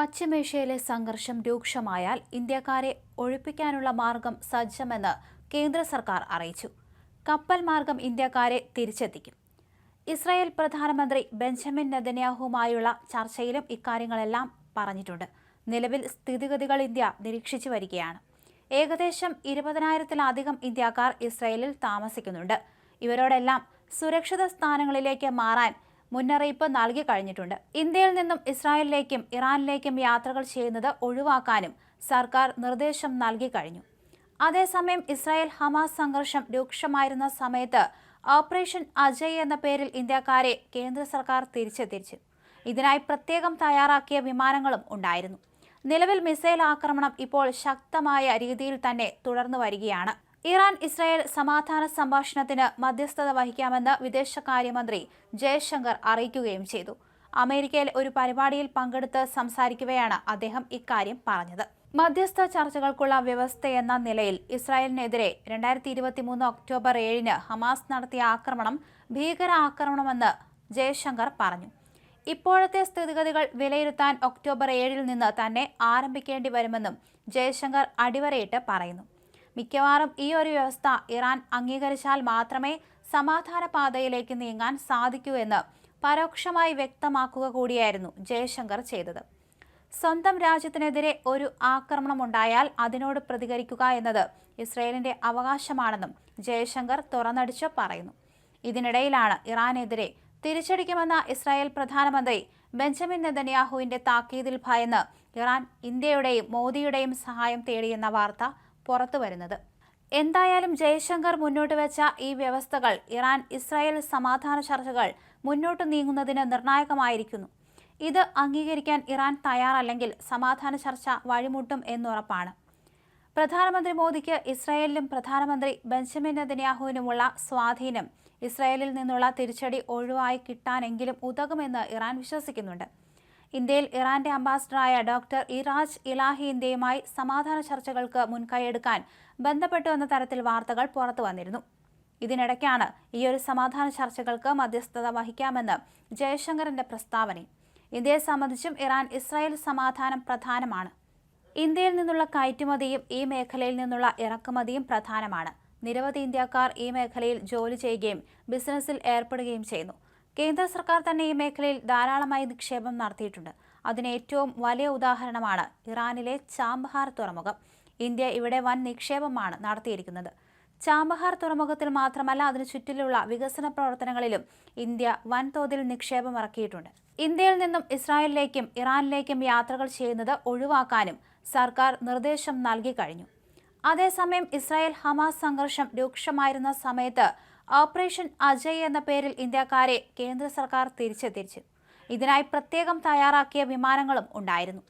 പശ്ചിമേഷ്യയിലെ സംഘർഷം രൂക്ഷമായാൽ ഇന്ത്യക്കാരെ ഒഴിപ്പിക്കാനുള്ള മാർഗം സജ്ജമെന്ന് കേന്ദ്ര സർക്കാർ അറിയിച്ചു. കപ്പൽ മാർഗം ഇന്ത്യക്കാരെ തിരിച്ചെത്തിക്കും. ഇസ്രായേൽ പ്രധാനമന്ത്രി ബെഞ്ചമിൻ നെതന്യാഹുമായുള്ള ചർച്ചയിലും ഇക്കാര്യങ്ങളെല്ലാം പറഞ്ഞിട്ടുണ്ട്. നിലവിൽ സ്ഥിതിഗതികൾ ഇന്ത്യ നിരീക്ഷിച്ചു വരികയാണ്. ഏകദേശം ഇരുപതിനായിരത്തിലധികം ഇന്ത്യക്കാർ ഇസ്രായേലിൽ താമസിക്കുന്നുണ്ട്. ഇവരോടെല്ലാം സുരക്ഷിത സ്ഥാനങ്ങളിലേക്ക് മാറാൻ മുന്നറിയിപ്പ് നൽകി കഴിഞ്ഞിട്ടുണ്ട്. ഇന്ത്യയിൽ നിന്നും ഇസ്രായേലിലേക്കും ഇറാനിലേക്കും യാത്രകൾ ചെയ്യുന്നത് ഒഴിവാക്കാനും സർക്കാർ നിർദ്ദേശം നൽകി കഴിഞ്ഞു. അതേസമയം ഇസ്രായേൽ ഹമാസ് സംഘർഷം രൂക്ഷമായിരുന്ന സമയത്ത് ഓപ്പറേഷൻ അജയ് എന്ന പേരിൽ ഇന്ത്യക്കാരെ കേന്ദ്ര സർക്കാർ തിരിച്ചെത്തിച്ചു. ഇതിനായി പ്രത്യേകം തയ്യാറാക്കിയ വിമാനങ്ങളും ഉണ്ടായിരുന്നു. നിലവിൽ മിസൈൽ ആക്രമണം ഇപ്പോൾ ശക്തമായ രീതിയിൽ തന്നെ തുടർന്നു വരികയാണ്. ഇറാൻ ഇസ്രായേൽ സമാധാന സംഭാഷണത്തിന് മധ്യസ്ഥത വഹിക്കാമെന്ന് വിദേശകാര്യമന്ത്രി ജയശങ്കർ അറിയിക്കുകയും ചെയ്തു. അമേരിക്കയിൽ ഒരു പരിപാടിയിൽ പങ്കെടുത്ത് സംസാരിക്കവെയാണ് അദ്ദേഹം ഇക്കാര്യം പറഞ്ഞത്. മധ്യസ്ഥ ചർച്ചകൾക്കുള്ള വ്യവസ്ഥയെന്ന നിലയിൽ ഇസ്രായേലിനെതിരെ രണ്ടായിരത്തി ഇരുപത്തി മൂന്ന് ഒക്ടോബർ ഏഴിന് ഹമാസ് നടത്തിയ ആക്രമണം ഭീകര ആക്രമണമെന്ന് ജയശങ്കർ പറഞ്ഞു. ഇപ്പോഴത്തെ സ്ഥിതിഗതികൾ വിലയിരുത്താൻ ഒക്ടോബർ ഏഴിൽ നിന്ന് തന്നെ ആരംഭിക്കേണ്ടി വരുമെന്നും ജയശങ്കർ അടിവരയിട്ട് പറയുന്നു. മിക്കവാറും ഈ ഒരു വ്യവസ്ഥ ഇറാൻ അംഗീകരിച്ചാൽ മാത്രമേ സമാധാന പാതയിലേക്ക് നീങ്ങാൻ സാധിക്കൂ എന്ന് പരോക്ഷമായി വ്യക്തമാക്കുക കൂടിയായിരുന്നു ജയശങ്കർ ചെയ്തത്. സ്വന്തം രാജ്യത്തിനെതിരെ ഒരു ആക്രമണമുണ്ടായാൽ അതിനോട് പ്രതികരിക്കുക എന്നത് ഇസ്രയേലിന്റെ അവകാശമാണെന്നും ജയശങ്കർ തുറന്നടിച്ച് പറയുന്നു. ഇതിനിടയിലാണ് ഇറാനെതിരെ തിരിച്ചടിക്കുമെന്ന ഇസ്രായേൽ പ്രധാനമന്ത്രി ബെഞ്ചമിൻ നെതന്യാഹുവിന്റെ താക്കീതിൽ ഭയന്ന് ഇറാൻ ഇന്ത്യയുടെയും മോദിയുടെയും സഹായം തേടിയെന്ന വാർത്ത പുറത്തുവരുന്നത് എന്തായാലും ജയശങ്കർ മുന്നോട്ട് വെച്ച ഈ വ്യവസ്ഥകൾ ഇറാൻ ഇസ്രായേൽ സമാധാന ചർച്ചകൾ മുന്നോട്ട് നീങ്ങുന്നതിന് നിർണായകമായിരിക്കുന്നു. ഇത് അംഗീകരിക്കാൻ ഇറാൻ തയ്യാറല്ലെങ്കിൽ സമാധാന ചർച്ച വഴിമുട്ടും എന്നുറപ്പാണ്. പ്രധാനമന്ത്രി മോദിക്ക് ഇസ്രായേലിലും പ്രധാനമന്ത്രി ബെഞ്ചമിൻ നെതന്യാഹുവിനുമുള്ള സ്വാധീനം ഇസ്രായേലിൽ നിന്നുള്ള തിരിച്ചടി ഒഴിവായി കിട്ടാനെങ്കിലും ഉതകുമെന്ന് ഇറാൻ വിശ്വസിക്കുന്നുണ്ട്. ഇന്ത്യയിൽ ഇറാന്റെ അംബാസഡറായ ഡോക്ടർ ഇറാജ് ഇലാഹി ഇന്ത്യയുമായി സമാധാന ചർച്ചകൾക്ക് മുൻകൈയെടുക്കാൻ ബന്ധപ്പെട്ടു എന്ന തരത്തിൽ വാർത്തകൾ പുറത്തു വന്നിരുന്നു. ഇതിനിടയ്ക്കാണ് ഈയൊരു സമാധാന ചർച്ചകൾക്ക് മധ്യസ്ഥത വഹിക്കാമെന്ന് ജയശങ്കറിന്റെ പ്രസ്താവന. ഇന്ത്യയെ സംബന്ധിച്ചും ഇറാൻ ഇസ്രായേൽ സമാധാനം പ്രധാനമാണ്. ഇന്ത്യയിൽ നിന്നുള്ള കയറ്റുമതിയും ഈ മേഖലയിൽ നിന്നുള്ള ഇറക്കുമതിയും പ്രധാനമാണ്. നിരവധി ഇന്ത്യക്കാർ ഈ മേഖലയിൽ ജോലി ചെയ്യുകയും ബിസിനസ്സിൽ ഏർപ്പെടുകയും ചെയ്യുന്നു. കേന്ദ്ര സർക്കാർ തന്നെ ഈ മേഖലയിൽ ധാരാളമായി നിക്ഷേപം നടത്തിയിട്ടുണ്ട്. അതിന് ഏറ്റവും വലിയ ഉദാഹരണമാണ് ഇറാനിലെ ചാമ്പഹാർ തുറമുഖം. ഇന്ത്യ ഇവിടെ വൻ നിക്ഷേപമാണ് നടത്തിയിരിക്കുന്നത്. ചാമ്പഹാർ തുറമുഖത്തിൽ മാത്രമല്ല അതിനു ചുറ്റിലുള്ള വികസന പ്രവർത്തനങ്ങളിലും ഇന്ത്യ വൻതോതിൽ നിക്ഷേപം ഇറക്കിയിട്ടുണ്ട്. ഇന്ത്യയിൽ നിന്നും ഇസ്രായേലിലേക്കും ഇറാനിലേക്കും യാത്രകൾ ചെയ്യുന്നത് ഒഴിവാക്കാനും സർക്കാർ നിർദ്ദേശം നൽകി കഴിഞ്ഞു. അതേസമയം ഇസ്രായേൽ ഹമാസ് സംഘർഷം രൂക്ഷമായിരുന്ന സമയത്ത് ഓപ്പറേഷൻ അജയ് എന്ന പേരിൽ ഇന്ത്യക്കാരെ കേന്ദ്ര സർക്കാർ തിരിച്ചെത്തിച്ചു. ഇതിനായി പ്രത്യേകം തയ്യാറാക്കിയ വിമാനങ്ങളും ഉണ്ടായിരുന്നു.